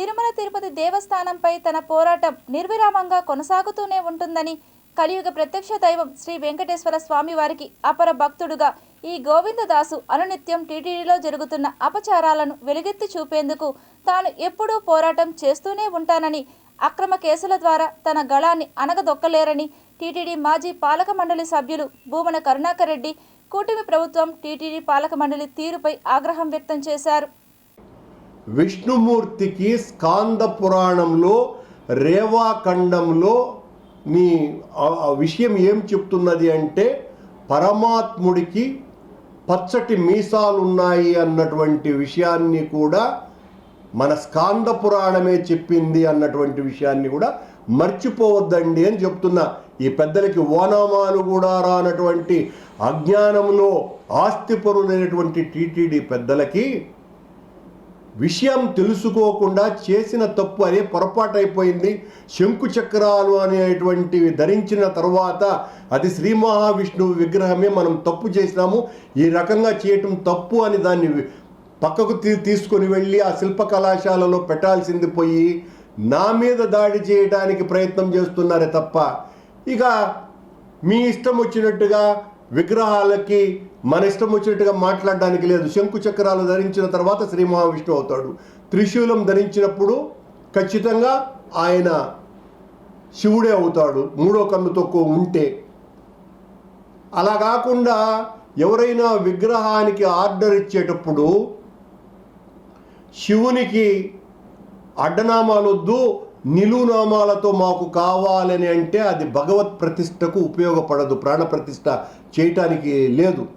తిరుమల తిరుపతి దేవస్థానంపై తన పోరాటం నిర్విరామంగా కొనసాగుతూనే ఉంటుందని కలియుగ ప్రత్యక్ష దైవం శ్రీ వెంకటేశ్వర స్వామి వారికి అపర భక్తుడుగా ఈ గోవిందదాసు అనునిత్యం టీటీడీలో జరుగుతున్న అపచారాలను వెలుగెత్తి చూపేందుకు తాను ఎప్పుడూ పోరాటం చేస్తూనే ఉంటానని అక్రమ కేసుల ద్వారా తన గళాన్ని అనగదొక్కలేరని టీటీడీ మాజీ పాలక మండలి సభ్యులు భూమన కరుణాకర్ రెడ్డి కూటమి ప్రభుత్వం టీటీడీ పాలక మండలి తీరుపై ఆగ్రహం వ్యక్తం చేశారు. విష్ణుమూర్తికి స్కాంద పురాణంలో రేవాఖండంలో నీ విషయం ఏం చెప్తున్నది అంటే పరమాత్ముడికి పచ్చటి మీసాలున్నాయి అన్నటువంటి విషయాన్ని కూడా మన స్కాంద పురాణమే చెప్పింది అన్నటువంటి విషయాన్ని కూడా మర్చిపోవద్దండి అని చెప్తున్నా. ఈ పెద్దలకి ఓనామాలు కూడా రానటువంటి అజ్ఞానంలో ఆస్తిపరులైనటువంటి టీటీడీ పెద్దలకి విషయం తెలుసుకోకుండా చేసిన తప్పు అనే పొరపాటైపోయింది. శంకు చక్రాలు అనేటువంటివి ధరించిన తర్వాత అది శ్రీ మహావిష్ణువు విగ్రహమే మనం తప్పు చేసినాము. ఈ రకంగా చేయటం తప్పు అని దాన్ని పక్కకు తీ తీసుకొని వెళ్ళి ఆ శిల్ప కళాశాలలో పెట్టాల్సింది పోయి నా మీద దాడి చేయడానికి ప్రయత్నం చేస్తున్నారే తప్ప. ఇక మీ ఇష్టం వచ్చినట్టుగా విగ్రహాలకి మన ఇష్టం వచ్చినట్టుగా మాట్లాడడానికి లేదు. శంకు చక్రాలు ధరించిన తర్వాత శ్రీ మహావిష్ణువు అవుతాడు. త్రిశూలం ధరించినప్పుడు ఖచ్చితంగా ఆయన శివుడే అవుతాడు. మూడో కన్ను తక్కువ ఉంటే. అలా కాకుండా ఎవరైనా విగ్రహానికి ఆర్డర్ ఇచ్చేటప్పుడు శివునికి అడ్డనామాలు నిలునామాలతో మాకు కావాలని అంటే అది భగవత్ ప్రతిష్టకు ఉపయోగపడదు ప్రాణ ప్రతిష్ట చేయటానికి లేదు.